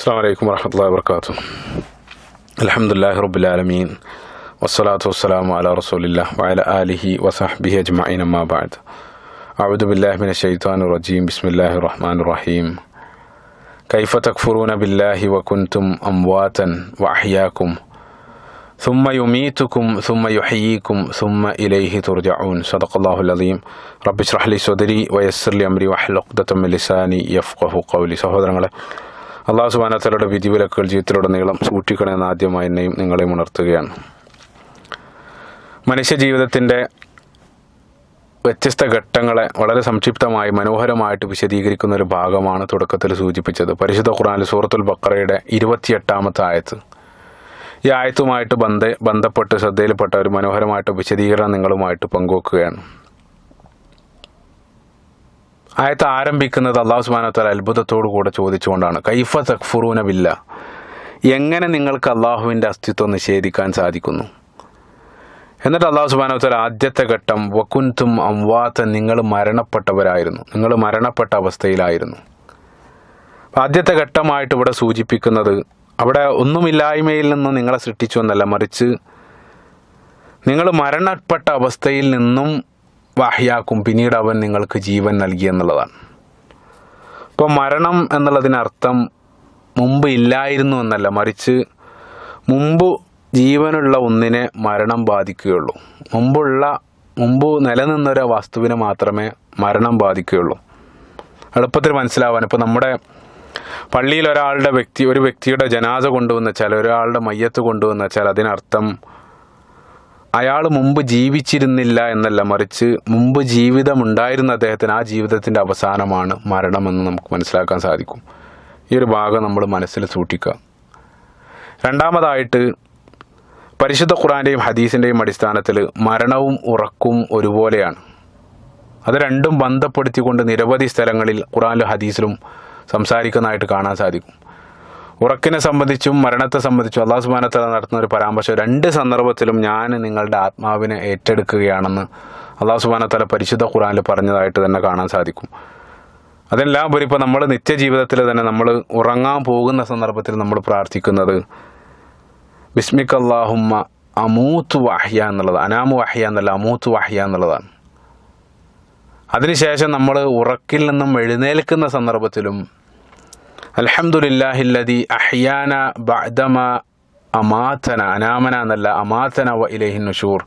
السلام عليكم ورحمة الله وبركاته. الحمد لله رب العالمين والصلاة والسلام على رسول الله وعلى آله وصحبه أجمعين ما بعد. أعوذ بالله من الشيطان الرجيم. بسم الله الرحمن الرحيم. كيف تكفرون بالله وكنتم أمواتا وأحياكم؟ ثم يميتكم ثم يحييكم ثم إليه ترجعون. صدق الله العظيم. رب اشرح لي صدري ويسر لي أمري واحلق عقدة من لساني يفقه قولي. سهودر അള്ളാഹു സുബാനത്തലയുടെ വിധിവിലക്കുകൾ ജീവിതത്തിലുടനീളം സൂക്ഷിക്കണമെന്ന് ആദ്യമായി എന്നെയും നിങ്ങളെയും ഉണർത്തുകയാണ്. മനുഷ്യ ജീവിതത്തിന്റെ വ്യത്യസ്ത ഘട്ടങ്ങളെ വളരെ സംക്ഷിപ്തമായി മനോഹരമായിട്ട് വിശദീകരിക്കുന്ന ഒരു ഭാഗമാണ് തുടക്കത്തിൽ സൂചിപ്പിച്ചത്. പരിശുദ്ധ ഖുറാനിൽ സൂറത്തുൽ ബക്കറയുടെ ഇരുപത്തിയെട്ടാമത്തെ ആയത്ത്. ഈ ആയത്തുമായിട്ട് ബന്ധ ബന്ധപ്പെട്ട് ശ്രദ്ധയിൽപ്പെട്ട ഒരു മനോഹരമായിട്ട് വിശദീകരണം നിങ്ങളുമായിട്ട് പങ്കുവെക്കുകയാണ്. ആയത്ത് ആരംഭിക്കുന്നത് അള്ളാഹു സുബാനത്താൽ അത്ഭുതത്തോടു കൂടെ ചോദിച്ചുകൊണ്ടാണ്. കൈഫ തക്ഫുറൂന ബില്ല. എങ്ങനെ നിങ്ങൾക്ക് അള്ളാഹുവിന്റെ അസ്തിത്വം നിഷേധിക്കാൻ സാധിക്കുന്നു? എന്നിട്ട് അള്ളാഹു സുബാനത്താൽ ആദ്യത്തെ ഘട്ടം വക്കുൻതും അംവാത്ത നിങ്ങൾ മരണപ്പെട്ടവരായിരുന്നു. നിങ്ങൾ മരണപ്പെട്ട അവസ്ഥയിലായിരുന്നു. ആദ്യത്തെ ഘട്ടമായിട്ട് ഇവിടെ സൂചിപ്പിക്കുന്നത് അവിടെ ഒന്നുമില്ലായ്മയിൽ നിന്ന് നിങ്ങളെ സൃഷ്ടിച്ചു എന്നല്ല മറിച്ച് നിങ്ങൾ മരണപ്പെട്ട അവസ്ഥയിൽ നിന്നും വാഹ്യാക്കും. പിന്നീട് അവൻ നിങ്ങൾക്ക് ജീവൻ നൽകി എന്നുള്ളതാണ്. ഇപ്പോൾ മരണം എന്നുള്ളതിനർത്ഥം മുമ്പ് ഇല്ലായിരുന്നു എന്നല്ല. മറിച്ച് മുമ്പ് ജീവനുള്ള ഒന്നിനെ മരണം ബാധിക്കുകയുള്ളൂ. മുമ്പുള്ള മുമ്പ് നിലനിന്നൊരു വസ്തുവിനെ മാത്രമേ മരണം ബാധിക്കുകയുള്ളൂ. എളുപ്പത്തിൽ മനസ്സിലാവാൻ. ഇപ്പോൾ നമ്മുടെ പള്ളിയിൽ ഒരാളുടെ വ്യക്തി ഒരു വ്യക്തിയുടെ ജനാസ കൊണ്ടുവന്ന് വെച്ചാൽ ഒരാളുടെ മയ്യത്ത് കൊണ്ടുവന്ന് വെച്ചാൽ അതിനർത്ഥം അയാൾ മുമ്പ് ജീവിച്ചിരുന്നില്ല എന്നല്ല മറിച്ച് മുമ്പ് ജീവിതമുണ്ടായിരുന്ന അദ്ദേഹത്തിന് ആ ജീവിതത്തിന്റെ അവസാനമാണ് മരണമെന്ന് നമുക്ക് മനസ്സിലാക്കാൻ സാധിക്കും. ഈ ഒരു ഭാഗം നമ്മൾ മനസ്സിൽ സൂക്ഷിക്കുക. രണ്ടാമതായിട്ട് പരിശുദ്ധ ഖുറാന്റെയും ഹദീസിന്റെയും അടിസ്ഥാനത്തിൽ മരണവും ഉറക്കും ഒരുപോലെയാണ്. അത് രണ്ടും ബന്ധപ്പെടുത്തിക്കൊണ്ട് നിരവധി സ്ഥലങ്ങളിൽ ഖുറാനിലും ഹദീസിലും സംസാരിക്കുന്നതായിട്ട് കാണാൻ സാധിക്കും. ഉറക്കിനെ സംബന്ധിച്ചും മരണത്തെ സംബന്ധിച്ചും അള്ളാഹു സുബാനത്തല നടത്തുന്ന ഒരു പരാമർശം. രണ്ട് സന്ദർഭത്തിലും ഞാൻ നിങ്ങളുടെ ആത്മാവിനെ ഏറ്റെടുക്കുകയാണെന്ന് അള്ളാഹു സുബാനത്തല പരിശുദ്ധ ഖുറാനിൽ പറഞ്ഞതായിട്ട് തന്നെ കാണാൻ സാധിക്കും. അതെല്ലാം പോലും ഇപ്പോൾ നമ്മൾ നിത്യജീവിതത്തിൽ തന്നെ നമ്മൾ ഉറങ്ങാൻ പോകുന്ന സന്ദർഭത്തിൽ നമ്മൾ പ്രാർത്ഥിക്കുന്നത് ബിസ്മിക് അള്ളാഹുമ്മ അമൂത്ത് വാഹ്യ എന്നുള്ളത് അനാമു വാഹ്യ എന്നല്ല അമൂത്ത് വാഹ്യ എന്നുള്ളതാണ്. അതിനുശേഷം നമ്മൾ ഉറക്കിൽ നിന്നും എഴുന്നേൽക്കുന്ന സന്ദർഭത്തിലും അൽഹംദുലില്ലാഹില്ലതി അഹ്യാന ബഅദമ അമാതന അനാമന എന്നല്ല അമാതന വ ഇലൈഹി നുഷൂർ.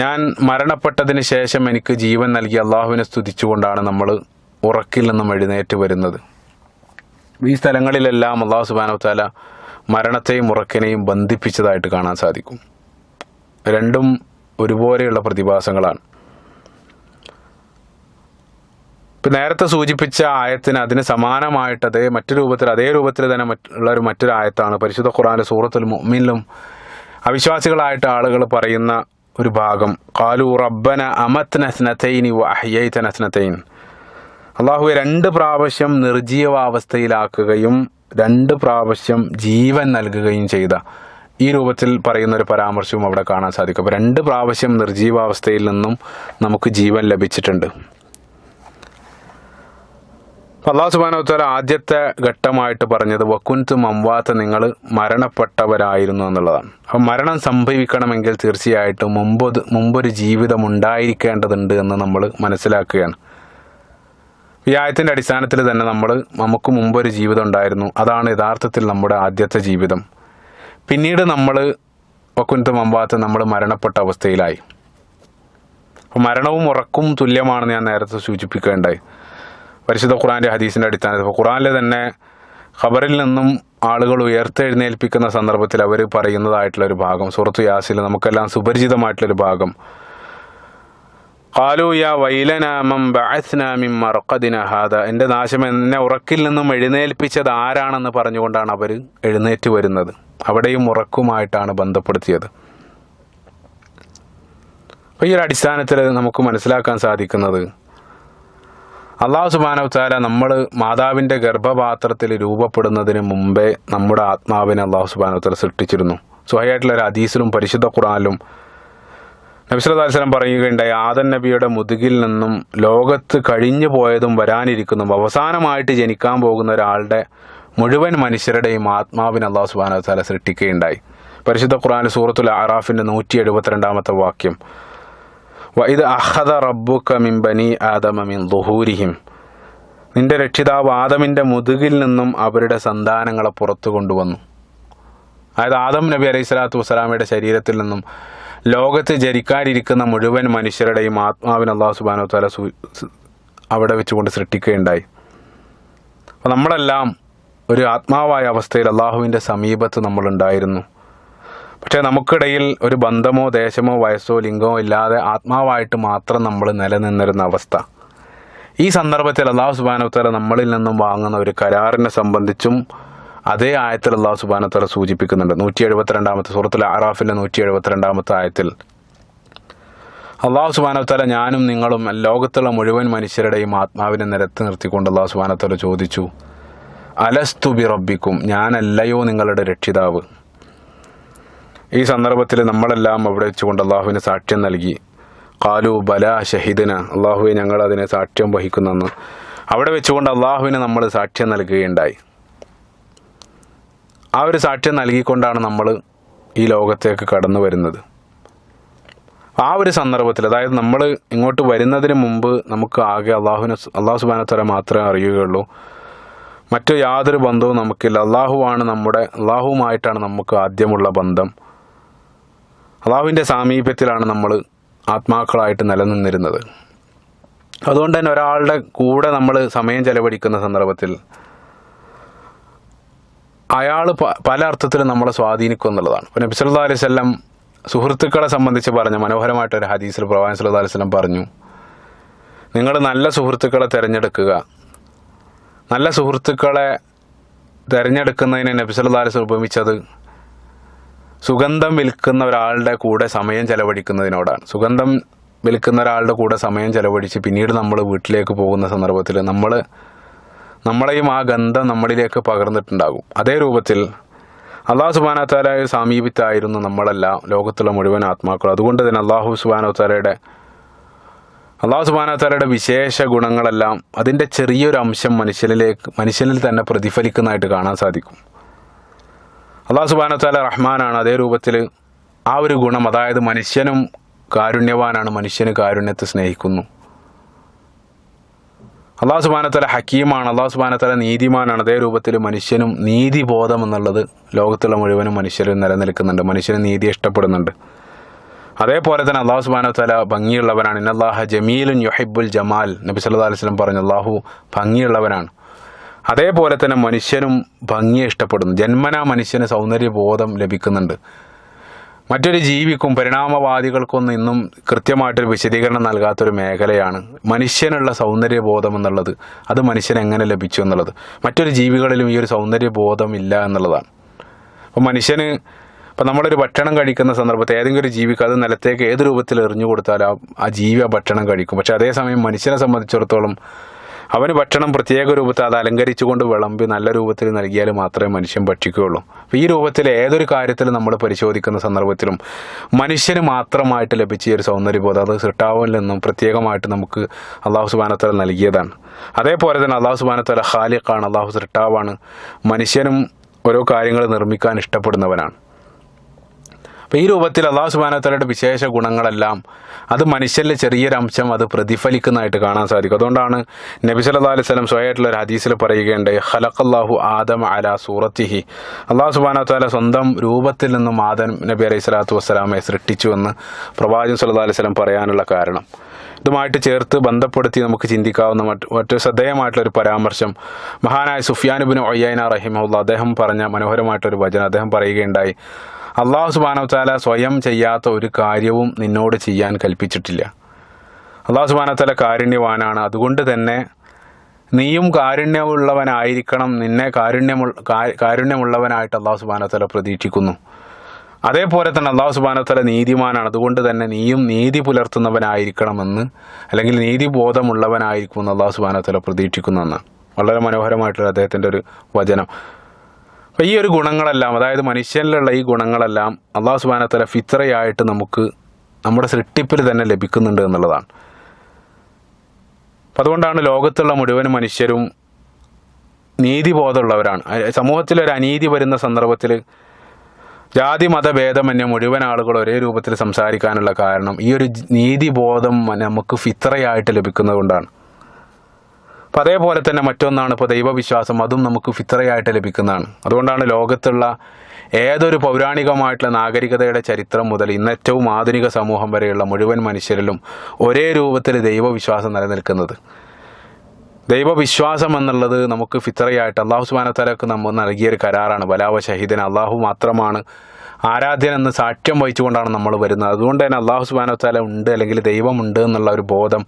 ഞാൻ മരണപ്പെട്ടതിന് ശേഷം എനിക്ക് ജീവൻ നൽകി അള്ളാഹുവിനെ സ്തുതിച്ചുകൊണ്ടാണ് നമ്മൾ ഉറക്കിൽ നിന്നും എഴുന്നേറ്റ് വരുന്നത്. ഈ സ്ഥലങ്ങളിലെല്ലാം അള്ളാഹു താല മരണത്തെയും ഉറക്കിനെയും ബന്ധിപ്പിച്ചതായിട്ട് കാണാൻ സാധിക്കും. രണ്ടും ഒരുപോലെയുള്ള പ്രതിഭാസങ്ങളാണ് ഇപ്പം നേരത്തെ സൂചിപ്പിച്ച ആയത്തിന് അതിന് സമാനമായിട്ട് അതേ മറ്റു രൂപത്തിൽ അതേ രൂപത്തിൽ തന്നെ മറ്റുള്ള ഒരു മറ്റൊരു ആയത്താണ്. പരിശുദ്ധ ഖുറാനിലെ സൂറത്തുൽ മുഅ്മിനിലും അവിശ്വാസികളായിട്ട് ആളുകൾ പറയുന്ന ഒരു ഭാഗം. കാലു റബ്ബന അമത്ന സ്നതൈനി വ അഹ്യൈതന സ്നതൈൻ അള്ളാഹുവെ രണ്ട് പ്രാവശ്യം നിർജീവാവസ്ഥയിലാക്കുകയും രണ്ട് പ്രാവശ്യം ജീവൻ നൽകുകയും ചെയ്ത ഈ രൂപത്തിൽ പറയുന്ന ഒരു പരാമർശവും അവിടെ കാണാൻ സാധിക്കും. അപ്പോൾ രണ്ട് പ്രാവശ്യം നിർജീവാവസ്ഥയിൽ നിന്നും നമുക്ക് ജീവൻ ലഭിച്ചിട്ടുണ്ട്. അള്ളാഹു സുബാനോത്തല ആദ്യത്തെ ഘട്ടമായിട്ട് പറഞ്ഞത് വക്കുൻത്ത് മംവാത്ത നിങ്ങൾ മരണപ്പെട്ടവരായിരുന്നു എന്നുള്ളതാണ്. അപ്പം മരണം സംഭവിക്കണമെങ്കിൽ തീർച്ചയായിട്ടും മുമ്പ് മുമ്പൊരു ജീവിതം ഉണ്ടായിരിക്കേണ്ടതുണ്ട് എന്ന് നമ്മൾ മനസ്സിലാക്കുകയാണ്. ഈ അടിസ്ഥാനത്തിൽ തന്നെ നമ്മൾ നമുക്ക് മുമ്പൊരു ജീവിതം ഉണ്ടായിരുന്നു. അതാണ് യഥാർത്ഥത്തിൽ നമ്മുടെ ആദ്യത്തെ ജീവിതം. പിന്നീട് നമ്മൾ വക്കുൻത്ത് മമ്പാത്ത് നമ്മൾ മരണപ്പെട്ട അവസ്ഥയിലായി. മരണവും ഉറക്കും തുല്യമാണെന്ന് ഞാൻ നേരത്തെ സൂചിപ്പിക്കുകയുണ്ടായി. പരിശുദ്ധ ഖുറാന്റെ ഹദീസിന്റെ അടിസ്ഥാനത്തിൽ. ഇപ്പോൾ ഖുറാനിൽ തന്നെ ഖബറിൽ നിന്നും ആളുകൾ ഉയർത്തെഴുന്നേൽപ്പിക്കുന്ന സന്ദർഭത്തിൽ അവർ പറയുന്നതായിട്ടുള്ള ഒരു ഭാഗം. സുഹൃത്തു യാസിൽ നമുക്കെല്ലാം സുപരിചിതമായിട്ടുള്ളൊരു ഭാഗം. കാലു യാ വൈലനാമം ബാസ്നാമിം മറക്കദിന ഹാദ. എന്റെ നാശം എന്നെ ഉറക്കിൽ നിന്നും എഴുന്നേൽപ്പിച്ചത് ആരാണെന്ന് പറഞ്ഞുകൊണ്ടാണ് അവർ എഴുന്നേറ്റ് വരുന്നത്. അവിടെയും ഉറക്കുമായിട്ടാണ് ബന്ധപ്പെടുത്തിയത്. അപ്പോൾ ഈ ഒരു അടിസ്ഥാനത്തിൽ നമുക്ക് മനസ്സിലാക്കാൻ സാധിക്കുന്നത് അള്ളാഹു സുബാനവത്താല നമ്മൾ മാതാവിന്റെ ഗർഭപാത്രത്തിൽ രൂപപ്പെടുന്നതിന് മുമ്പേ നമ്മുടെ ആത്മാവിനെ അള്ളാഹു സുബാനവത്താല സൃഷ്ടിച്ചിരുന്നു. സ്വയമായിട്ടുള്ള ഒരു ഹദീസിലും പരിശുദ്ധ ഖുറാനിലും നബിസ്വലാസ്ലം പറയുകയുണ്ടായി ആദൻ നബിയുടെ മുതുകിൽ നിന്നും ലോകത്ത് കഴിഞ്ഞു പോയതും വരാനിരിക്കുന്നതും അവസാനമായിട്ട് ജനിക്കാൻ പോകുന്ന ഒരാളുടെ മുഴുവൻ മനുഷ്യരുടെയും ആത്മാവിനെ അള്ളാഹു സുബാന താല സൃഷ്ടിക്കുകയുണ്ടായി. പരിശുദ്ധ ഖുറാൻ സൂറത്തുൽ ആറാഫിന്റെ നൂറ്റി എഴുപത്തിരണ്ടാമത്തെ വാക്യം ഇത് അഹദ റബ്ബുക്ക മിൻ ബനി ആദമ മിൻ ദുഹൂരിഹിം. നിന്റെ രക്ഷിതാവ് ആദമിന്റെ മുതുകിൽ നിന്നും അവരുടെ സന്താനങ്ങളെ പുറത്തു കൊണ്ടുവന്നു. അതായത് ആദം നബി അലൈഹി സ്വലാത്തു വസ്സലാമയുടെ ശരീരത്തിൽ നിന്നും ലോകത്ത് ജനിക്കാനിരിക്കുന്ന മുഴുവൻ മനുഷ്യരുടെയും ആത്മാവിന് അള്ളാഹു സുബാനോ തല അവിടെ വെച്ചുകൊണ്ട് സൃഷ്ടിക്കുകയുണ്ടായി. അപ്പോൾ നമ്മളെല്ലാം ഒരു ആത്മാവായ അവസ്ഥയിൽ അള്ളാഹുവിന്റെ സമീപത്ത് നമ്മളുണ്ടായിരുന്നു. പക്ഷേ നമുക്കിടയിൽ ഒരു ബന്ധമോ ദേശമോ വയസ്സോ ലിംഗമോ ഇല്ലാതെ ആത്മാവായിട്ട് മാത്രം നമ്മൾ നിലനിന്നിരുന്ന അവസ്ഥ. ഈ സന്ദർഭത്തിൽ അള്ളാഹു സുബാനോത്തല നമ്മളിൽ നിന്നും വാങ്ങുന്ന ഒരു കരാറിനെ സംബന്ധിച്ചും അതേ ആയത്തിൽ അള്ളാഹു സുബാനോത്തല സൂചിപ്പിക്കുന്നുണ്ട്. നൂറ്റി എഴുപത്തിരണ്ടാമത്തെ സുഹൃത്തിൽ അറാഫിന്റെ നൂറ്റി എഴുപത്തിരണ്ടാമത്തെ ആയത്തിൽ അള്ളാഹു സുബാനോത്തല ഞാനും നിങ്ങളും ലോകത്തുള്ള മുഴുവൻ മനുഷ്യരുടെയും ആത്മാവിനെ നിരത്തി നിർത്തിക്കൊണ്ട് അള്ളാഹു സുബാനോത്തല ചോദിച്ചു അലസ്തു ബി റബ്ബിക്കും ഞാനല്ലയോ നിങ്ങളുടെ രക്ഷിതാവ്? ഈ സന്ദർഭത്തിൽ നമ്മളെല്ലാം അവിടെ വെച്ചുകൊണ്ട് അള്ളാഹുവിന് സാക്ഷ്യം നൽകി. കാലു ബല ഷഹിദിന അള്ളാഹുവെ ഞങ്ങൾ അതിനെ സാക്ഷ്യം വഹിക്കുന്നെന്ന്. അവിടെ വെച്ചുകൊണ്ട് അള്ളാഹുവിന് നമ്മൾ സാക്ഷ്യം നൽകുകയുണ്ടായി. ആ ഒരു സാക്ഷ്യം നൽകിക്കൊണ്ടാണ് നമ്മൾ ഈ ലോകത്തേക്ക് കടന്നു വരുന്നത്. ആ ഒരു സന്ദർഭത്തിൽ അതായത് നമ്മൾ ഇങ്ങോട്ട് വരുന്നതിന് മുമ്പ് നമുക്ക് ആകെ അള്ളാഹുവിനെ അള്ളാഹു സുബാനത്തല മാത്രമേ അറിയുകയുള്ളൂ. മറ്റു യാതൊരു ബന്ധവും നമുക്കില്ല. അള്ളാഹുവാണ് നമ്മുടെ അള്ളാഹുവുമായിട്ടാണ് നമുക്ക് ആദ്യമുള്ള ബന്ധം. അള്ളാഹുവിന്റെ സാമീപ്യത്തിലാണ് നമ്മൾ ആത്മാക്കളായിട്ട് നിലനിന്നിരുന്നത്. അതുകൊണ്ട് തന്നെ ഒരാളുടെ കൂടെ നമ്മൾ സമയം ചെലവഴിക്കുന്ന സന്ദർഭത്തിൽ അയാൾ പല അർത്ഥത്തിലും നമ്മളെ സ്വാധീനിക്കും എന്നുള്ളതാണ്. ഇപ്പോൾ നബി അലൈഹി സ്വല്ലം സുഹൃത്തുക്കളെ സംബന്ധിച്ച് പറഞ്ഞ മനോഹരമായിട്ടൊരു ഹദീസിൽ പ്രവാൻ സല്ലല്ലാഹു അലൈഹി സ്വലം പറഞ്ഞു നിങ്ങൾ നല്ല സുഹൃത്തുക്കളെ തിരഞ്ഞെടുക്കുക. നല്ല സുഹൃത്തുക്കളെ തിരഞ്ഞെടുക്കുന്നതിന് നബി സല്ലല്ലാഹു അലൈഹി വസല്ലം ഉപമിച്ചത് സുഗന്ധം വിൽക്കുന്ന ഒരാളുടെ കൂടെ സമയം ചെലവഴിക്കുന്നതിനോടാണ്. സുഗന്ധം വിൽക്കുന്ന ഒരാളുടെ കൂടെ സമയം ചെലവഴിച്ച് പിന്നീട് നമ്മൾ വീട്ടിലേക്ക് പോകുന്ന സന്ദർഭത്തിൽ നമ്മൾ നമ്മളെയും ആ ഗന്ധം നമ്മളിലേക്ക് പകർന്നിട്ടുണ്ടാകും. അതേ രൂപത്തിൽ അള്ളാഹു സുബാനത്താലായ സമീപിത്തായിരുന്നു നമ്മളല്ല ലോകത്തുള്ള മുഴുവൻ ആത്മാക്കൾ അതുകൊണ്ട് തന്നെ അള്ളാഹു സുബാനത്താലയുടെ അള്ളാഹു സുബാനത്താലയുടെ വിശേഷ ഗുണങ്ങളെല്ലാം അതിന്റെ ചെറിയൊരു അംശം മനുഷ്യനിലേക്ക് മനുഷ്യനിൽ തന്നെ പ്രതിഫലിക്കുന്നതായിട്ട് കാണാൻ സാധിക്കും. അള്ളാഹു സുബാനത്താല റഹ്മാനാണ് അതേ രൂപത്തിൽ ആ ഒരു ഗുണം. അതായത് മനുഷ്യനും കാരുണ്യവാനാണ്. മനുഷ്യന് കാരുണ്യത്തെ സ്നേഹിക്കുന്നു. അള്ളാഹു സുബാനത്തല ഹക്കീമാണ്. അള്ളാഹു സുബാനത്തല നീതിമാനാണ്. അതേ രൂപത്തിൽ മനുഷ്യനും നീതിബോധം എന്നുള്ളത് ലോകത്തുള്ള മുഴുവനും മനുഷ്യരും നിലനിൽക്കുന്നുണ്ട്. മനുഷ്യന് നീതി ഇഷ്ടപ്പെടുന്നുണ്ട്. അതേപോലെ തന്നെ അള്ളാഹു സുബാനത്തല ഭംഗിയുള്ളവനാണ്. ഇന്നല്ലാഹ ജമീലുൻ യുഹിബുൽ ജമാൽ. നബി സല്ലു അലൈഹി പറഞ്ഞു അള്ളാഹു ഭംഗിയുള്ളവനാണ്. അതേപോലെ തന്നെ മനുഷ്യനും ഭംഗിയെ ഇഷ്ടപ്പെടുന്നു. ജന്മനാ മനുഷ്യന് സൗന്ദര്യബോധം ലഭിക്കുന്നുണ്ട്. മറ്റൊരു ജീവിക്കും പരിണാമവാദികൾക്കൊന്നും ഇന്നും കൃത്യമായിട്ടൊരു വിശദീകരണം നൽകാത്തൊരു മേഖലയാണ് മനുഷ്യനുള്ള സൗന്ദര്യബോധം എന്നുള്ളത്. അത് മനുഷ്യന് എങ്ങനെ ലഭിച്ചു എന്നുള്ളത്. മറ്റൊരു ജീവികളിലും ഈ ഒരു സൗന്ദര്യബോധം ഇല്ല എന്നുള്ളതാണ്. അപ്പോൾ മനുഷ്യന് ഇപ്പം നമ്മളൊരു ഭക്ഷണം കഴിക്കുന്ന സന്ദർഭത്തിൽ ഏതെങ്കിലും ഒരു ജീവിക്ക് അത് നിലത്തേക്ക് ഏത് രൂപത്തിൽ എറിഞ്ഞു കൊടുത്താലും ആ ജീവി ആ ഭക്ഷണം കഴിക്കും. പക്ഷേ അതേസമയം മനുഷ്യനെ സംബന്ധിച്ചിടത്തോളം അവന് ഭക്ഷണം പ്രത്യേക രൂപത്തിൽ അത് അലങ്കരിച്ചുകൊണ്ട് വിളമ്പി നല്ല രൂപത്തിൽ നൽകിയാൽ മാത്രമേ മനുഷ്യൻ ഭക്ഷിക്കുകയുള്ളൂ. ഈ രൂപത്തിൽ ഏതൊരു കാര്യത്തിലും നമ്മൾ പരിശോധിക്കുന്ന സന്ദർഭത്തിലും മനുഷ്യന് മാത്രമായിട്ട് ലഭിച്ച ഒരു സൗന്ദര്യബോധം അത് സിട്ടാവിൽ നിന്നും പ്രത്യേകമായിട്ട് നമുക്ക് അള്ളാഹു സുബാനത്തല നൽകിയതാണ്. അതേപോലെ തന്നെ അള്ളാഹു സുബാനത്തല ഖാലിഖാണ് അള്ളാഹു സൃഷ്ടാവാണ് മനുഷ്യനും ഓരോ കാര്യങ്ങൾ നിർമ്മിക്കാൻ ഇഷ്ടപ്പെടുന്നവനാണ്. അപ്പോൾ ഈ രൂപത്തിൽ അള്ളാഹു സുബാനത്തലയുടെ വിശേഷ ഗുണങ്ങളെല്ലാം അത് മനുഷ്യരിലെ ചെറിയൊരംശം അത് പ്രതിഫലിക്കുന്നതായിട്ട് കാണാൻ സാധിക്കും. അതുകൊണ്ടാണ് നബി സല്ലാ അലൈഹി സ്വലം സ്വയമായിട്ടുള്ള ഒരു ഹദീസിൽ പറയുകയുണ്ട് ഖലഖല്ലാഹു ആദം അല സൂറത്തിഹി. അള്ളാഹു സുബാനത്താല സ്വന്തം രൂപത്തിൽ നിന്നും ആദം നബി അലൈഹി സ്വലാത്തു വസ്സലാമെ സൃഷ്ടിച്ചു എന്ന് പ്രവാചകൻ സല്ലാ അലൈഹി സ്വലം പറയാനുള്ള കാരണം. ഇതുമായിട്ട് ചേർത്ത് ബന്ധപ്പെടുത്തി നമുക്ക് ചിന്തിക്കാവുന്ന മറ്റു മറ്റൊരു ശ്രദ്ധേയമായിട്ടുള്ള ഒരു പരാമർശം മഹാനായ സുഫിയാനുബിൻ ഒയ്യന റഹിമുള്ള അദ്ദേഹം പറഞ്ഞ മനോഹരമായിട്ടൊരു വചനം അദ്ദേഹം പറയുകയുണ്ടായി. അള്ളാഹു സുബാനവത്താല സ്വയം ചെയ്യാത്ത ഒരു കാര്യവും നിന്നോട് ചെയ്യാൻ കൽപ്പിച്ചിട്ടില്ല. അള്ളാഹു സുബാനവത്താല കാരുണ്യവാനാണ്. അതുകൊണ്ട് തന്നെ നീയും കാരുണ്യമുള്ളവനായിരിക്കണം. നിന്നെ കാരുണ്യമുള്ള കാ- കാരുണ്യമുള്ളവനായിട്ട് അള്ളാഹു സുബാനവത്താല പ്രതീക്ഷിക്കുന്നു. അതേപോലെ തന്നെ അള്ളാഹു സുബാനവത്താല നീതിമാനാണ്. അതുകൊണ്ട് തന്നെ നീയും നീതി പുലർത്തുന്നവനായിരിക്കണമെന്ന് അല്ലെങ്കിൽ നീതി ബോധമുള്ളവനായിരിക്കുമെന്ന് അള്ളാഹു സുബാനവത്താല പ്രതീക്ഷിക്കുന്നതെന്ന് വളരെ മനോഹരമായിട്ടുള്ള അദ്ദേഹത്തിന്റെ ഒരു വചനം. അപ്പോൾ ഈ ഒരു ഗുണങ്ങളെല്ലാം അതായത് മനുഷ്യനിലുള്ള ഈ ഗുണങ്ങളെല്ലാം അള്ളാഹു സുബാനത്തല ഫിത്രയായിട്ട് നമുക്ക് നമ്മുടെ സൃഷ്ടിപ്പിൽ തന്നെ ലഭിക്കുന്നുണ്ട് എന്നുള്ളതാണ്. അപ്പം അതുകൊണ്ടാണ് ലോകത്തുള്ള മുഴുവൻ മനുഷ്യരും നീതിബോധമുള്ളവരാണ്. സമൂഹത്തിലൊരു അനീതി വരുന്ന സന്ദർഭത്തിൽ ജാതി മതഭേദമന്യ മുഴുവൻ ആളുകൾ ഒരേ രൂപത്തിൽ സംസാരിക്കാനുള്ള കാരണം ഈ ഒരു നീതിബോധം നമുക്ക് ഫിത്രയായിട്ട് ലഭിക്കുന്നത് കൊണ്ടാണ് അപ്പം അതേപോലെ തന്നെ മറ്റൊന്നാണ് ഇപ്പോൾ ദൈവവിശ്വാസം. അതും നമുക്ക് ഫിത്രയായിട്ട് ലഭിക്കുന്നതാണ്. അതുകൊണ്ടാണ് ലോകത്തുള്ള ഏതൊരു പൗരാണികമായിട്ടുള്ള നാഗരികതയുടെ ചരിത്രം മുതൽ ഇന്നേറ്റവും ആധുനിക സമൂഹം വരെയുള്ള മുഴുവൻ മനുഷ്യരിലും ഒരേ രൂപത്തിൽ ദൈവവിശ്വാസം നിലനിൽക്കുന്നത്. ദൈവവിശ്വാസം എന്നുള്ളത് നമുക്ക് ഫിത്രയായിട്ട് അള്ളാഹു സുബാനത്തലക്ക് നമ്മൾ നൽകിയൊരു കരാറാണ്. ബലാവ ഷഹീദിന് അള്ളാഹു മാത്രമാണ് ആരാധ്യൻ എന്ന് സാക്ഷ്യം വഹിച്ചുകൊണ്ടാണ് നമ്മൾ വരുന്നത്. അതുകൊണ്ട് തന്നെ അള്ളാഹു സുബാനത്തല ഉണ്ട് അല്ലെങ്കിൽ ദൈവമുണ്ട് എന്നുള്ള ഒരു ബോധം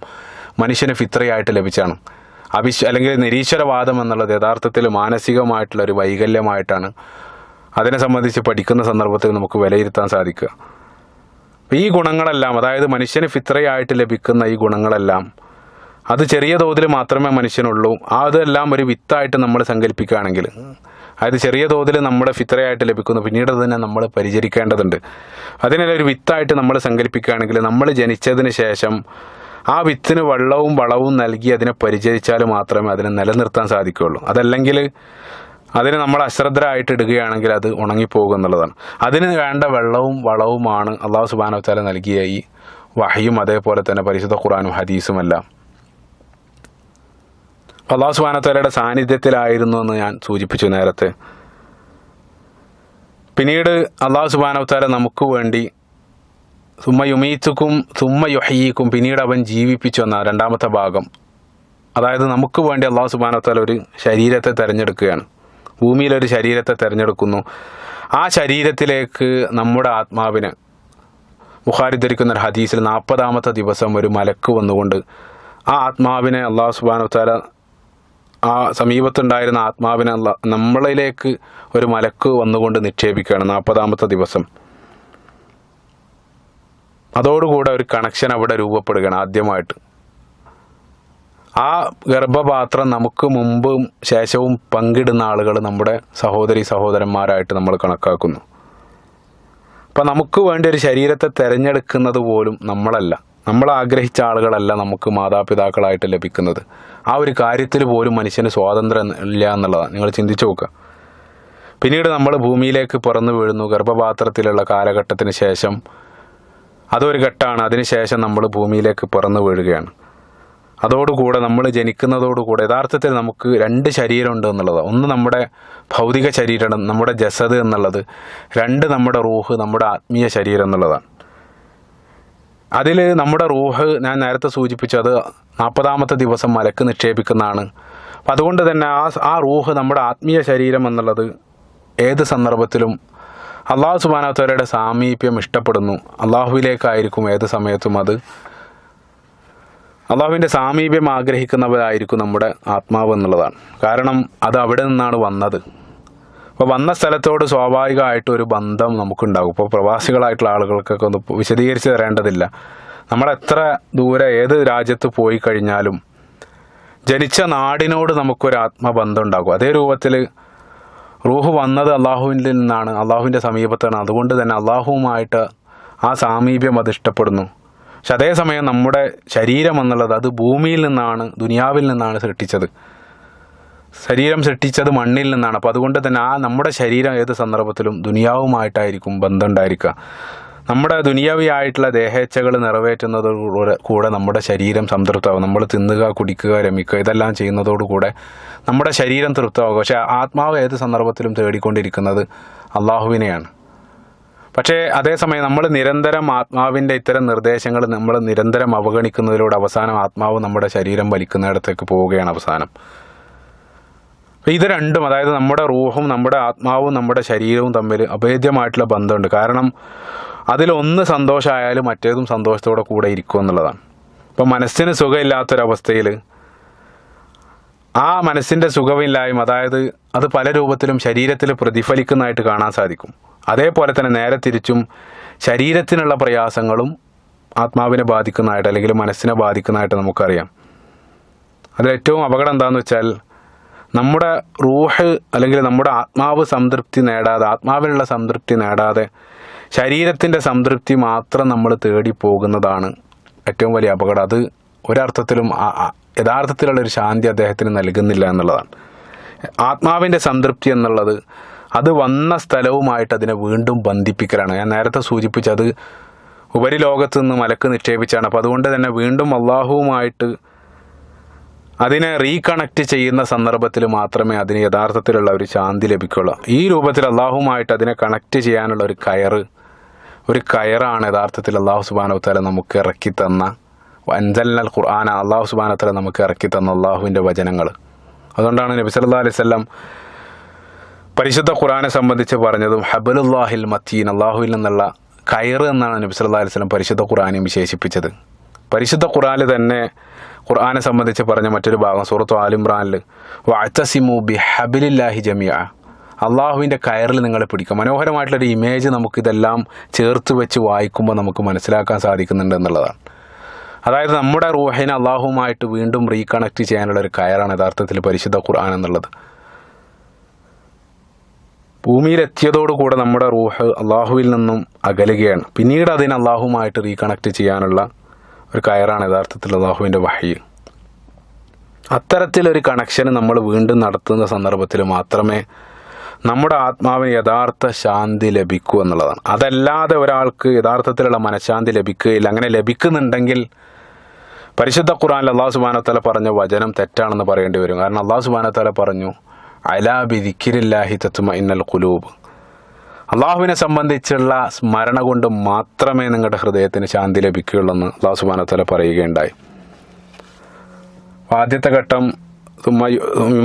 മനുഷ്യന് ഫിത്രയായിട്ട് ലഭിച്ചാണ്. അവിശ് അല്ലെങ്കിൽ നിരീശ്വരവാദം എന്നുള്ളത് യഥാർത്ഥത്തിൽ മാനസികമായിട്ടുള്ള ഒരു വൈകല്യമായിട്ടാണ്. അതിനെ സംബന്ധിച്ച് പഠിക്കുന്ന സന്ദർഭത്തിൽ നമുക്ക് വിലയിരുത്താൻ സാധിക്കുക. ഈ ഗുണങ്ങളെല്ലാം അതായത് മനുഷ്യന് ഫിത്രയായിട്ട് ലഭിക്കുന്ന ഈ ഗുണങ്ങളെല്ലാം അത് ചെറിയ തോതിൽ മാത്രമേ മനുഷ്യനുള്ളൂ. അതെല്ലാം ഒരു വിത്തായിട്ട് നമ്മൾ സങ്കല്പിക്കുകയാണെങ്കിൽ അതായത് ചെറിയ തോതിൽ നമ്മുടെ ഫിത്രയായിട്ട് ലഭിക്കുന്നു പിന്നീട് അതിനെ നമ്മൾ പരിചരിക്കേണ്ടതുണ്ട്. അതിനൊരു വിത്തായിട്ട് നമ്മൾ സങ്കല്പിക്കുകയാണെങ്കിൽ നമ്മൾ ജനിച്ചതിന് ശേഷം ആ വിത്തിന് വെള്ളവും വളവും നൽകി അതിനെ പരിചരിച്ചാൽ മാത്രമേ അതിനെ നിലനിർത്താൻ സാധിക്കുകയുള്ളൂ. അതല്ലെങ്കിൽ അതിന് നമ്മൾ അശ്രദ്ധരായിട്ട് ഇടുകയാണെങ്കിൽ അത് ഉണങ്ങിപ്പോകും എന്നുള്ളതാണ്. അതിന് വേണ്ട വെള്ളവും വളവുമാണ് അള്ളാഹു സുബാനവത്താല നൽകിയ ഈ വഹയും അതേപോലെ തന്നെ പരിശുദ്ധ ഖുറാനും ഹദീസുമെല്ലാം അള്ളാഹു സുബാനത്താലയുടെ സാന്നിധ്യത്തിലായിരുന്നു എന്ന് ഞാൻ സൂചിപ്പിച്ചു നേരത്തെ. പിന്നീട് അള്ളാഹു സുബാനവത്താല നമുക്ക് വേണ്ടി സുമ്മ യുമീത്തുക്കും സുമ്മ യുഹയ്യീക്കും പിന്നീട് അവൻ ജീവിപ്പിച്ചു എന്ന രണ്ടാമത്തെ ഭാഗം. അതായത് നമുക്ക് വേണ്ടി അള്ളാഹു സുബാനത്താൽ ഒരു ശരീരത്തെ തിരഞ്ഞെടുക്കുകയാണ്. ഭൂമിയിലൊരു ശരീരത്തെ തിരഞ്ഞെടുക്കുന്നു. ആ ശരീരത്തിലേക്ക് നമ്മുടെ ആത്മാവിന് ബുഹാരി ധരിക്കുന്ന ഒരു ഹദീസിൽ നാൽപ്പതാമത്തെ ദിവസം ഒരു മലക്ക് വന്നുകൊണ്ട് ആ ആത്മാവിനെ അള്ളാഹു സുബാനത്താല ആ സമീപത്തുണ്ടായിരുന്ന ആത്മാവിനെ നമ്മളിലേക്ക് ഒരു മലക്ക് വന്നുകൊണ്ട് നിക്ഷേപിക്കുകയാണ് നാൽപ്പതാമത്തെ ദിവസം. അതോടുകൂടെ ഒരു കണക്ഷൻ അവിടെ രൂപപ്പെടുകയാണ് ആദ്യമായിട്ട്. ആ ഗർഭപാത്രം നമുക്ക് മുമ്പും ശേഷവും പങ്കിടുന്ന ആളുകൾ നമ്മുടെ സഹോദരി സഹോദരന്മാരായിട്ട് നമ്മൾ കണക്കാക്കുന്നു. അപ്പം നമുക്ക് വേണ്ടി ഒരു ശരീരത്തെ തിരഞ്ഞെടുക്കുന്നത് പോലും നമ്മളല്ല. നമ്മൾ ആഗ്രഹിച്ച ആളുകളല്ല നമുക്ക് മാതാപിതാക്കളായിട്ട് ലഭിക്കുന്നത്. ആ ഒരു കാര്യത്തിൽ പോലും മനുഷ്യന് സ്വാതന്ത്ര്യം ഇല്ല എന്നുള്ളതാണ്. നിങ്ങൾ ചിന്തിച്ചു നോക്കുക. പിന്നീട് നമ്മൾ ഭൂമിയിലേക്ക് പിറന്നു വീഴുന്നു. ഗർഭപാത്രത്തിലുള്ള കാലഘട്ടത്തിന് ശേഷം അതൊരു ഘട്ടമാണ് അതിനുശേഷം നമ്മൾ ഭൂമിയിലേക്ക് പിറന്നു വീഴുകയാണ്. അതോടുകൂടെ നമ്മൾ ജനിക്കുന്നതോടുകൂടെ യഥാർത്ഥത്തിൽ നമുക്ക് രണ്ട് ശരീരമുണ്ട് എന്നുള്ളത് ഒന്ന് നമ്മുടെ ഭൗതിക ശരീരം നമ്മുടെ ജസദ് എന്നുള്ളത്. രണ്ട് നമ്മുടെ റൂഹ് നമ്മുടെ ആത്മീയ ശരീരം എന്നുള്ളതാണ്. അതിൽ നമ്മുടെ റൂഹ് ഞാൻ നേരത്തെ സൂചിപ്പിച്ചത് നാൽപ്പതാമത്തെ ദിവസം മലക്ക് നിക്ഷേപിക്കുന്നതാണ്. അപ്പം അതുകൊണ്ട് തന്നെ ആ ആ റൂഹ് നമ്മുടെ ആത്മീയ ശരീരം എന്നുള്ളത് ഏത് സന്ദർഭത്തിലും അള്ളാഹു സുബാനത്തവരുടെ സാമീപ്യം ഇഷ്ടപ്പെടുന്നു. അള്ളാഹുവിലേക്കായിരിക്കും ഏത് സമയത്തും അത്. അള്ളാഹുവിന്റെ സാമീപ്യം ആഗ്രഹിക്കുന്നവരായിരിക്കും നമ്മുടെ ആത്മാവ് എന്നുള്ളതാണ്. കാരണം അത് അവിടെ നിന്നാണ് വന്നത്. അപ്പോൾ വന്ന സ്ഥലത്തോട് സ്വാഭാവികമായിട്ട് ഒരു ബന്ധം നമുക്കുണ്ടാകും. ഇപ്പോൾ പ്രവാസികളായിട്ടുള്ള ആളുകൾക്കൊക്കെ ഒന്ന് വിശദീകരിച്ച് തരേണ്ടതില്ല. നമ്മളെത്ര ദൂരെ ഏത് രാജ്യത്ത് പോയി കഴിഞ്ഞാലും ജനിച്ച നാടിനോട് നമുക്കൊരു ആത്മബന്ധം ഉണ്ടാകും. അതേ രൂപത്തിൽ റൂഹ് വന്നത് അള്ളാഹുവിന്റെ നിന്നാണ് അള്ളാഹുവിന്റെ സമീപത്താണ്. അതുകൊണ്ട് തന്നെ അള്ളാഹുവുമായിട്ട് ആ സാമീപ്യം അത് ഇഷ്ടപ്പെടുന്നു. പക്ഷെ അതേസമയം നമ്മുടെ ശരീരം എന്നുള്ളത് അത് ഭൂമിയിൽ നിന്നാണ് ദുനിയാവിൽ നിന്നാണ് സൃഷ്ടിച്ചത്. ശരീരം സൃഷ്ടിച്ചത് മണ്ണിൽ നിന്നാണ്. അപ്പോൾ അതുകൊണ്ട് തന്നെ ആ നമ്മുടെ ശരീരം ഏത് സന്ദർഭത്തിലും ദുനിയാവുമായിട്ടായിരിക്കും ബന്ധം ഉണ്ടായിരിക്കുക. നമ്മുടെ ദുനിയാവിയായിട്ടുള്ള ദേഹേച്ഛകൾ നിറവേറ്റുന്നതോടുകൂടെ കൂടെ നമ്മുടെ ശരീരം സംതൃപ്തമാകും. നമ്മൾ തിന്നുക കുടിക്കുക രമിക്കുക ഇതെല്ലാം ചെയ്യുന്നതോടുകൂടെ നമ്മുടെ ശരീരം തൃപ്തമാകും. പക്ഷേ ആത്മാവ് ഏത് സന്ദർഭത്തിലും തേടിക്കൊണ്ടിരിക്കുന്നത് അള്ളാഹുവിനെയാണ്. പക്ഷേ അതേസമയം നമ്മൾ നിരന്തരം ആത്മാവിന്റെ ഇത്തരം നിർദ്ദേശങ്ങൾ നമ്മൾ നിരന്തരം അവഗണിക്കുന്നതിലൂടെ അവസാനം ആത്മാവ് നമ്മുടെ ശരീരം വലിക്കുന്നിടത്തേക്ക് പോവുകയാണ് അവസാനം. ഇത് രണ്ടും അതായത് നമ്മുടെ റൂഹും നമ്മുടെ ആത്മാവും നമ്മുടെ ശരീരവും തമ്മിൽ അഭേദ്യമായിട്ടുള്ള ബന്ധമുണ്ട്. കാരണം അതിലൊന്ന് സന്തോഷമായാലും മറ്റേതും സന്തോഷത്തോടെ കൂടെ ഇരിക്കും എന്നുള്ളതാണ്. ഇപ്പം മനസ്സിന് സുഖമില്ലാത്തൊരവസ്ഥയിൽ ആ മനസ്സിന്റെ സുഖമില്ലായ്മ അതായത് അത് പല രൂപത്തിലും ശരീരത്തിൽ പ്രതിഫലിക്കുന്നതായിട്ട് കാണാൻ സാധിക്കും. അതേപോലെ തന്നെ നേരെ തിരിച്ചും ശരീരത്തിനുള്ള പ്രയാസങ്ങളും ആത്മാവിനെ ബാധിക്കുന്നതായിട്ട് അല്ലെങ്കിൽ മനസ്സിനെ ബാധിക്കുന്നതായിട്ട് നമുക്കറിയാം. അതിലേറ്റവും അപകടം എന്താണെന്ന് വെച്ചാൽ നമ്മുടെ റൂഹ് അല്ലെങ്കിൽ നമ്മുടെ ആത്മാവ് സംതൃപ്തി നേടാതെ ആത്മാവിനുള്ള സംതൃപ്തി നേടാതെ ശരീരത്തിന്റെ സംതൃപ്തി മാത്രം നമ്മൾ തേടി പോകുന്നതാണ് ഏറ്റവും വലിയ അപകടം. അത് ഒരർത്ഥത്തിലും ആ- ആ- യഥാർത്ഥത്തിലുള്ള ഒരു ശാന്തി അദ്ദേഹത്തിന് നൽകുന്നില്ല എന്നുള്ളതാണ്. ആത്മാവിന്റെ സംതൃപ്തി എന്നുള്ളത് അത് വന്ന സ്ഥലവുമായിട്ട് അതിനെ വീണ്ടും ബന്ധിപ്പിക്കലാണ്. ഞാൻ നേരത്തെ സൂചിപ്പിച്ചത് ഉപരിലോകത്ത് നിന്ന് മലക്ക് നിക്ഷേപിച്ചാണ്. അപ്പോൾ അതുകൊണ്ട് തന്നെ വീണ്ടും അള്ളാഹുവുമായിട്ട് അതിനെ റീകണക്ട് ചെയ്യുന്ന സന്ദർഭത്തിൽ മാത്രമേ അതിന് യഥാർത്ഥത്തിലുള്ള ഒരു ശാന്തി ലഭിക്കുള്ളൂ. ഈ രൂപത്തിൽ അള്ളാഹുമായിട്ട് അതിനെ കണക്റ്റ് ചെയ്യാനുള്ള ഒരു കയറ് ഒരു കയറാണ് യഥാർത്ഥത്തിൽ അള്ളാഹു സുബാനവത്താല നമുക്ക് ഇറക്കി തന്ന. അൻസൽനൽ ഖുർആാന അള്ളാഹു സുബാനവത്താല നമുക്ക് ഇറക്കി തന്ന അള്ളാഹുവിന്റെ വചനങ്ങൾ. അതുകൊണ്ടാണ് നബി അലൈഹി വസല്ലം പരിശുദ്ധ ഖുർആനെ സംബന്ധിച്ച് പറഞ്ഞതും ഹബലുല്ലാഹിൽ മത്തീൻ അള്ളാഹുവിൽ നിന്നുള്ള കയറ് എന്നാണ് നബി സല്ലല്ലാഹു അലൈഹി സ്വലം പരിശുദ്ധ ഖുറാനെയും വിശേഷിപ്പിച്ചത്. പരിശുദ്ധ ഖുറാനിൽ തന്നെ ഖുർആനെ സംബന്ധിച്ച് പറഞ്ഞ മറ്റൊരു ഭാഗം സൂറത്തു ആലിമ്രാനിൽ വാത്തസിമു ബി ഹബിലില്ലാഹി ജമിയ അള്ളാഹുവിന്റെ കയറിൽ നിങ്ങളെ പിടിക്കും. മനോഹരമായിട്ടുള്ളൊരു ഇമേജ് നമുക്കിതെല്ലാം ചേർത്ത് വെച്ച് വായിക്കുമ്പോൾ നമുക്ക് മനസ്സിലാക്കാൻ സാധിക്കുന്നുണ്ട് എന്നുള്ളതാണ്. അതായത് നമ്മുടെ റൂഹിനെ അള്ളാഹുവുമായിട്ട് വീണ്ടും റീകണക്ട് ചെയ്യാനുള്ള ഒരു കയറാണ് യഥാർത്ഥത്തിൽ പരിശുദ്ധ ഖുർആൻ എന്നുള്ളത്. ഭൂമിയിലെത്തിയതോടുകൂടെ നമ്മുടെ റൂഹ് അള്ളാഹുവിൽ നിന്നും അകലുകയാണ്. പിന്നീട് അതിനെ അള്ളാഹുവുമായിട്ട് റീകണക്ട് ചെയ്യാനുള്ള ഒരു കയറാണ് യഥാർത്ഥത്തിൽ അള്ളാഹുവിന്റെ വഹി. അത്തരത്തിലൊരു കണക്ഷൻ നമ്മൾ വീണ്ടും നടത്തുന്ന സന്ദർഭത്തിൽ മാത്രമേ നമ്മുടെ ആത്മാവിന് യഥാർത്ഥ ശാന്തി ലഭിക്കൂ എന്നുള്ളതാണ്. അതല്ലാതെ ഒരാൾക്ക് യഥാർത്ഥത്തിലുള്ള മനഃശാന്തി ലഭിക്കുകയില്ല. അങ്ങനെ ലഭിക്കുന്നുണ്ടെങ്കിൽ പരിശുദ്ധ ഖുർആനിൽ അള്ളാഹു സുബാനത്തല പറഞ്ഞ വചനം തെറ്റാണെന്ന് പറയേണ്ടി വരും. കാരണം അള്ളാഹു സുബാനത്തല പറഞ്ഞു അലാ ബി ദിക്കിരില്ലാഹി തത്തുമ ഇന്നൽ കുലൂബ് അള്ളാഹുവിനെ സംബന്ധിച്ചുള്ള സ്മരണ കൊണ്ട് മാത്രമേ നിങ്ങളുടെ ഹൃദയത്തിന് ശാന്തി ലഭിക്കുകയുള്ളൂ എന്ന് അള്ളാഹു സുബാനത്തല പറയുകയുണ്ടായി. ആദ്യത്തെ ഘട്ടം തുമ്മ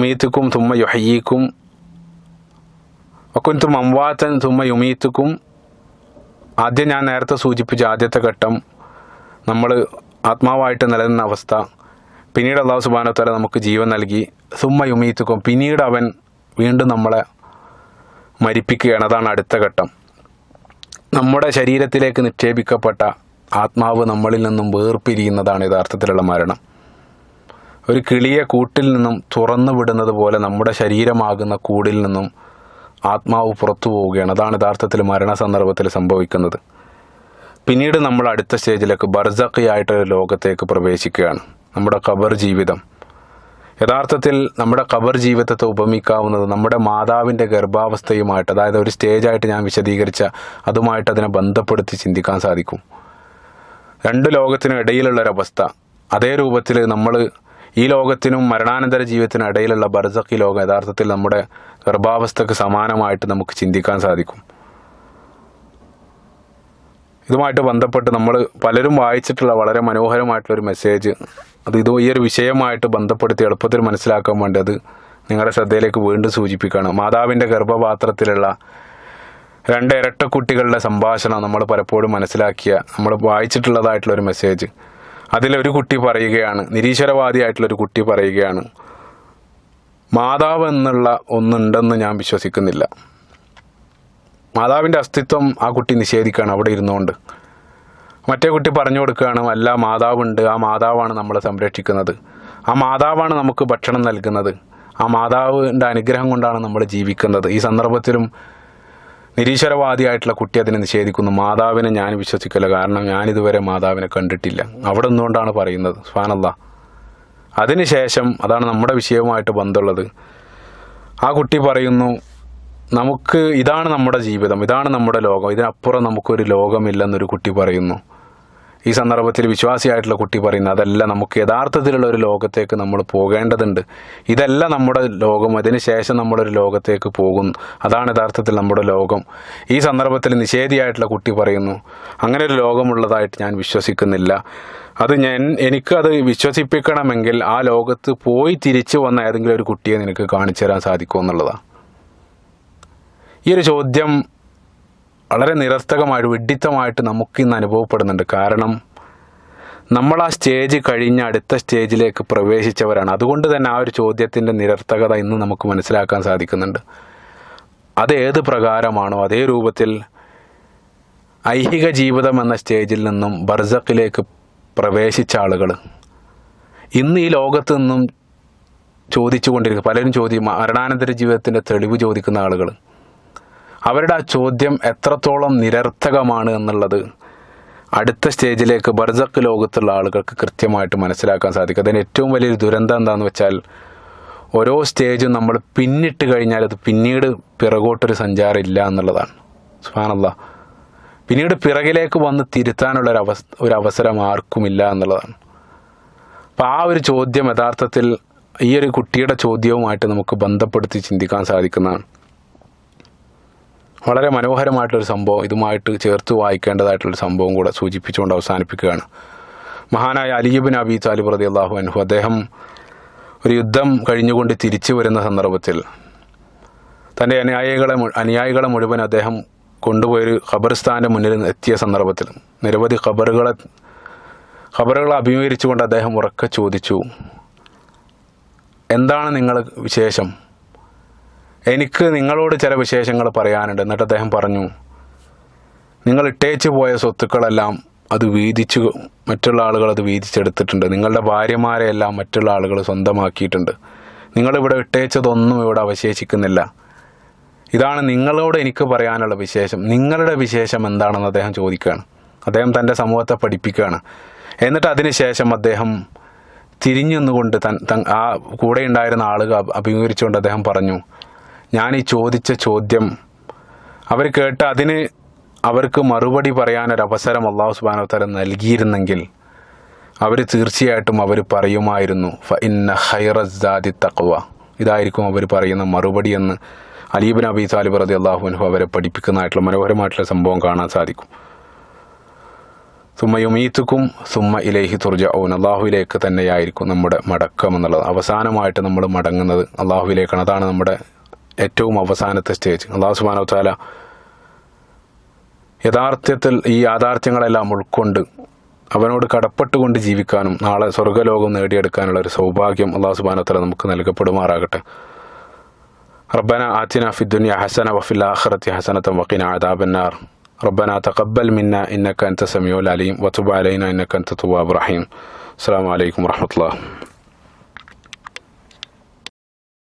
മീത്തുക്കും തുമ്മ യുഹയ്യീക്കും ഒക്കുൻതും അംവാത്തൻ തുമ്മ യുമീത്തുക്കും ആദ്യം ഞാൻ നേരത്തെ സൂചിപ്പിച്ച ആദ്യത്തെ ഘട്ടം നമ്മൾ ആത്മാവായിട്ട് നിലനിന്ന അവസ്ഥ. പിന്നീട് അള്ളാഹു സുബാനത്തല നമുക്ക് ജീവൻ നൽകി. സുമ്മ യുമീത്തുക്കും പിന്നീട് അവൻ വീണ്ടും നമ്മളെ മരിപ്പിക്കുകയാണ്. അതാണ് അടുത്ത ഘട്ടം. നമ്മുടെ ശരീരത്തിലേക്ക് നിക്ഷേപിക്കപ്പെട്ട ആത്മാവ് നമ്മളിൽ നിന്നും വേർപിരിയുന്നതാണ് യഥാർത്ഥത്തിലുള്ള മരണം. ഒരു കിളിയെ കൂട്ടിൽ നിന്നും തുറന്നു വിടുന്നത് പോലെ നമ്മുടെ ശരീരമാകുന്ന കൂടിൽ നിന്നും ആത്മാവ് പുറത്തു പോവുകയാണ്. അതാണ് യഥാർത്ഥത്തിൽ മരണ സന്ദർഭത്തിൽ സംഭവിക്കുന്നത്. പിന്നീട് നമ്മൾ അടുത്ത സ്റ്റേജിലേക്ക് ബർസഖിയായിട്ടൊരു ലോകത്തേക്ക് പ്രവേശിക്കുകയാണ്. നമ്മുടെ ഖബർ ജീവിതം. യഥാർത്ഥത്തിൽ നമ്മുടെ ഖബർ ജീവിതത്തെ ഉപമിക്കാവുന്നത് നമ്മുടെ മാതാവിന്റെ ഗർഭാവസ്ഥയുമായിട്ട് അതായത് ഒരു സ്റ്റേജായിട്ട് ഞാൻ വിശദീകരിച്ച അതുമായിട്ട് അതിനെ ബന്ധപ്പെടുത്തി ചിന്തിക്കാൻ സാധിക്കും. രണ്ട് ലോകത്തിനും ഇടയിലുള്ളൊരവസ്ഥ. അതേ രൂപത്തിൽ നമ്മൾ ഈ ലോകത്തിനും മരണാനന്തര ജീവിതത്തിനും ഇടയിലുള്ള ബർസഖി ലോകം യഥാർത്ഥത്തിൽ നമ്മുടെ ഗർഭാവസ്ഥക്ക് സമാനമായിട്ട് നമുക്ക് ചിന്തിക്കാൻ സാധിക്കും. ഇതുമായിട്ട് ബന്ധപ്പെട്ട് നമ്മൾ പലരും വായിച്ചിട്ടുള്ള വളരെ മനോഹരമായിട്ടുള്ളൊരു മെസ്സേജ് അത് ഇത് ഈ ഒരു വിഷയമായിട്ട് ബന്ധപ്പെടുത്തി എളുപ്പത്തിൽ മനസ്സിലാക്കാൻ വേണ്ടി അത് നിങ്ങളുടെ ശ്രദ്ധയിലേക്ക് വീണ്ടും സൂചിപ്പിക്കുകയാണ്. മാതാവിന്റെ ഗർഭപാത്രത്തിലുള്ള രണ്ട് ഇരട്ടക്കുട്ടികളുടെ സംഭാഷണം നമ്മൾ പലപ്പോഴും മനസ്സിലാക്കിയ നമ്മൾ വായിച്ചിട്ടുള്ളതായിട്ടുള്ള ഒരു മെസ്സേജ് അതിലൊരു കുട്ടി പറയുകയാണ് നിരീശ്വരവാദിയായിട്ടുള്ളൊരു കുട്ടി പറയുകയാണ്. മാതാവ് എന്നുള്ള ഒന്നുണ്ടെന്ന് ഞാൻ വിശ്വസിക്കുന്നില്ല. മാതാവിന്റെ അസ്തിത്വം ആ കുട്ടി നിഷേധിക്കുകയാണ് അവിടെ ഇരുന്നുകൊണ്ട്. മറ്റേ കുട്ടി പറഞ്ഞു കൊടുക്കുകയാണ് അല്ല മാതാവുണ്ട്. ആ മാതാവാണ് നമ്മളെ സംരക്ഷിക്കുന്നത്. ആ മാതാവാണ് നമുക്ക് ഭക്ഷണം നൽകുന്നത്. ആ മാതാവിന്റെ അനുഗ്രഹം കൊണ്ടാണ് നമ്മൾ ജീവിക്കുന്നത്. ഈ സന്ദർഭത്തിലും നിരീശ്വരവാദിയായിട്ടുള്ള കുട്ടി അതിനെ നിഷേധിക്കുന്നു. മാതാവിനെ ഞാൻ വിശ്വസിക്കില്ല. കാരണം ഞാനിതുവരെ മാതാവിനെ കണ്ടിട്ടില്ല. അവിടെ നിന്നുകൊണ്ടാണ് പറയുന്നത്. സ്വാനല്ല അതിനുശേഷം അതാണ് നമ്മുടെ വിഷയവുമായിട്ട് ബന്ധമുള്ളത്. ആ കുട്ടി പറയുന്നു നമുക്ക് ഇതാണ് നമ്മുടെ ജീവിതം ഇതാണ് നമ്മുടെ ലോകം ഇതിനപ്പുറം നമുക്കൊരു ലോകമില്ലെന്നൊരു കുട്ടി പറയുന്നു. ഈ സന്ദർഭത്തിൽ വിശ്വാസിയായിട്ടുള്ള കുട്ടി പറയുന്നത് അതല്ല നമുക്ക് യഥാർത്ഥത്തിലുള്ള ഒരു ലോകത്തേക്ക് നമ്മൾ പോകേണ്ടതുണ്ട്. ഇതല്ല നമ്മുടെ ലോകം അതിന് ശേഷം നമ്മളൊരു ലോകത്തേക്ക് പോകുന്നു അതാണ് യഥാർത്ഥത്തിൽ നമ്മുടെ ലോകം. ഈ സന്ദർഭത്തിൽ നിഷേധിയായിട്ടുള്ള കുട്ടി പറയുന്നു അങ്ങനെ ഒരു ലോകമുള്ളതായിട്ട് ഞാൻ വിശ്വസിക്കുന്നില്ല. അത് ഞാൻ എനിക്കത് വിശ്വസിപ്പിക്കണമെങ്കിൽ ആ ലോകത്ത് പോയി തിരിച്ചു വന്ന ഏതെങ്കിലും ഒരു കുട്ടിയെ നിനക്ക് കാണിച്ചു തരാൻ സാധിക്കുമെന്നുള്ളതാണ് ഈ ഒരു ചോദ്യം വളരെ നിരർത്ഥകമായിട്ട് വിഡ്ഢിത്തമായിട്ട് നമുക്കിന്ന് അനുഭവപ്പെടുന്നുണ്ട്. കാരണം നമ്മൾ ആ സ്റ്റേജ് കഴിഞ്ഞ് അടുത്ത സ്റ്റേജിലേക്ക് പ്രവേശിച്ചവരാണ്. അതുകൊണ്ട് തന്നെ ആ ഒരു ചോദ്യത്തിന്റെ നിരർത്ഥകത ഇന്ന് നമുക്ക് മനസ്സിലാക്കാൻ സാധിക്കുന്നുണ്ട്. അത് ഏത് പ്രകാരമാണോ അതേ രൂപത്തിൽ ഐഹിക ജീവിതം എന്ന സ്റ്റേജിൽ നിന്നും ബർസക്കിലേക്ക് പ്രവേശിച്ച ആളുകൾ ഇന്ന് ഈ ലോകത്ത് നിന്നും ചോദിച്ചു കൊണ്ടിരിക്കുക പലരും ചോദ്യം മരണാനന്തര ജീവിതത്തിന്റെ തെളിവ് ചോദിക്കുന്ന ആളുകൾ. അവരുടെ ആ ചോദ്യം എത്രത്തോളം നിരർത്ഥകമാണ് എന്നുള്ളത് അടുത്ത സ്റ്റേജിലേക്ക് ബർസഖ് ലോകത്തുള്ള ആളുകൾക്ക് കൃത്യമായിട്ട് മനസ്സിലാക്കാൻ സാധിക്കും. അതിന് ഏറ്റവും വലിയൊരു ദുരന്തം എന്താണെന്ന് വെച്ചാൽ ഓരോ സ്റ്റേജും നമ്മൾ പിന്നിട്ട് കഴിഞ്ഞാൽ അത് പിന്നീട് പിറകോട്ടൊരു സഞ്ചാരം ഇല്ല എന്നുള്ളതാണ്. സുഹാനല്ല പിന്നീട് പിറകിലേക്ക് വന്ന് തിരുത്താനുള്ള ഒരു അവസ് ഒരു അവസരം ആർക്കുമില്ല എന്നുള്ളതാണ്. അപ്പോൾ ആ ഒരു ചോദ്യം യഥാർത്ഥത്തിൽ ഈ ഒരു കുട്ടിയുടെ ചോദ്യവുമായിട്ട് നമുക്ക് ബന്ധപ്പെടുത്തി ചിന്തിക്കാൻ സാധിക്കുന്നതാണ്. വളരെ മനോഹരമായിട്ടൊരു സംഭവം. ഇതുമായിട്ട് ചേർത്ത് വായിക്കേണ്ടതായിട്ടുള്ളൊരു സംഭവം കൂടെ സൂചിപ്പിച്ചുകൊണ്ട് അവസാനിപ്പിക്കുകയാണ്. മഹാനായ അലിയബിൻ അബി താലിബ് റതി അള്ളാഹു അൻഹു. അദ്ദേഹം ഒരു യുദ്ധം കഴിഞ്ഞുകൊണ്ട് തിരിച്ചു വരുന്ന സന്ദർഭത്തിൽ തന്റെ അനുയായികളെ അനുയായികളെ മുഴുവൻ അദ്ദേഹം കൊണ്ടുപോയൊരു ഖബർസ്ഥാന്റെ മുന്നിൽ എത്തിയ സന്ദർഭത്തിൽ നിരവധി ഖബറുകളെ ഖബറുകളെ അഭിമുഖീകരിച്ചുകൊണ്ട് അദ്ദേഹം ഉറക്കെ ചോദിച്ചു എന്താണ് നിങ്ങൾ വിശേഷം? എനിക്ക് നിങ്ങളോട് ചില വിശേഷങ്ങൾ പറയാനുണ്ട്. എന്നിട്ട് അദ്ദേഹം പറഞ്ഞു നിങ്ങൾ ഇട്ടേച്ച് പോയ സ്വത്തുക്കളെല്ലാം അത് വീതിച്ചു മറ്റുള്ള ആളുകൾ അത് വീതിച്ചെടുത്തിട്ടുണ്ട്. നിങ്ങളുടെ ഭാര്യമാരെയെല്ലാം മറ്റുള്ള ആളുകൾ സ്വന്തമാക്കിയിട്ടുണ്ട്. നിങ്ങളിവിടെ ഇട്ടേച്ചതൊന്നും ഇവിടെ അവശേഷിക്കുന്നില്ല. ഇതാണ് നിങ്ങളോട് എനിക്ക് പറയാനുള്ള വിശേഷം. നിങ്ങളുടെ വിശേഷം എന്താണെന്ന് അദ്ദേഹം ചോദിക്കുകയാണ്. അദ്ദേഹം തന്റെ സമൂഹത്തെ പഠിപ്പിക്കുകയാണ്. എന്നിട്ട് അതിനുശേഷം അദ്ദേഹം തിരിഞ്ഞു നിന്നുകൊണ്ട് തൻ ആ കൂടെ ഉണ്ടായിരുന്ന ആളുകൾ അഭിമുഖീകരിച്ചുകൊണ്ട് അദ്ദേഹം പറഞ്ഞു ഞാൻ ഈ ചോദിച്ച ചോദ്യം അവർ കേട്ട് അതിന് അവർക്ക് മറുപടി പറയാനൊരവസരം അള്ളാഹു സുബാനോ തല നൽകിയിരുന്നെങ്കിൽ അവർ തീർച്ചയായിട്ടും അവർ പറയുമായിരുന്നു ഫ ഇന്ന ഹൈറസാദി തക്വ ഇതായിരിക്കും അവർ പറയുന്ന മറുപടി എന്ന് അലീബിൻ അബി താലിബ് റതി അള്ളാഹുനഹു അവരെ പഠിപ്പിക്കുന്നതായിട്ടുള്ള മനോഹരമായിട്ടുള്ള സംഭവം കാണാൻ സാധിക്കും. സുമ്മ യുമീത്തുക്കും സുമ്മ ഇലേഹി തുർജ ഓൻ അള്ളാഹുവിലേക്ക് തന്നെയായിരിക്കും നമ്മുടെ മടക്കം എന്നുള്ളത്. അവസാനമായിട്ട് നമ്മൾ മടങ്ങുന്നത് അള്ളാഹുവിലേക്കാണ്. അതാണ് നമ്മുടെ ഏറ്റവും അവസാനത്തെ സ്റ്റേജ് അള്ളാഹു സുബാനോ താല യഥാർത്ഥത്തിൽ ഈ യാഥാർത്ഥ്യങ്ങളെല്ലാം ഉൾക്കൊണ്ട് അവനോട് കടപ്പെട്ടുകൊണ്ട് ജീവിക്കാനും നാളെ സ്വർഗലോകം നേടിയെടുക്കാനുള്ള ഒരു സൗഭാഗ്യം അള്ളാഹു സുബാനത്തല നമുക്ക് നൽകപ്പെടുമാറാകട്ടെ. റബ്ബന ആത്തിന ഫിദ്ദുനിയ ഹസന വഫിൽ ആഖിറത്തി ഹസനത വഖിന അദാബന്നാർ. റബ്ബന തഖബ്ബൽ മിന്ന ഇന്നക അൻത സമീഉൽ അലീം വതുബ് അലൈന ഇന്നക അൻത തവ്വാബുർ റഹീം. അസ്സലാമു അലൈക്കും വറഹ്മത്തുള്ളാഹി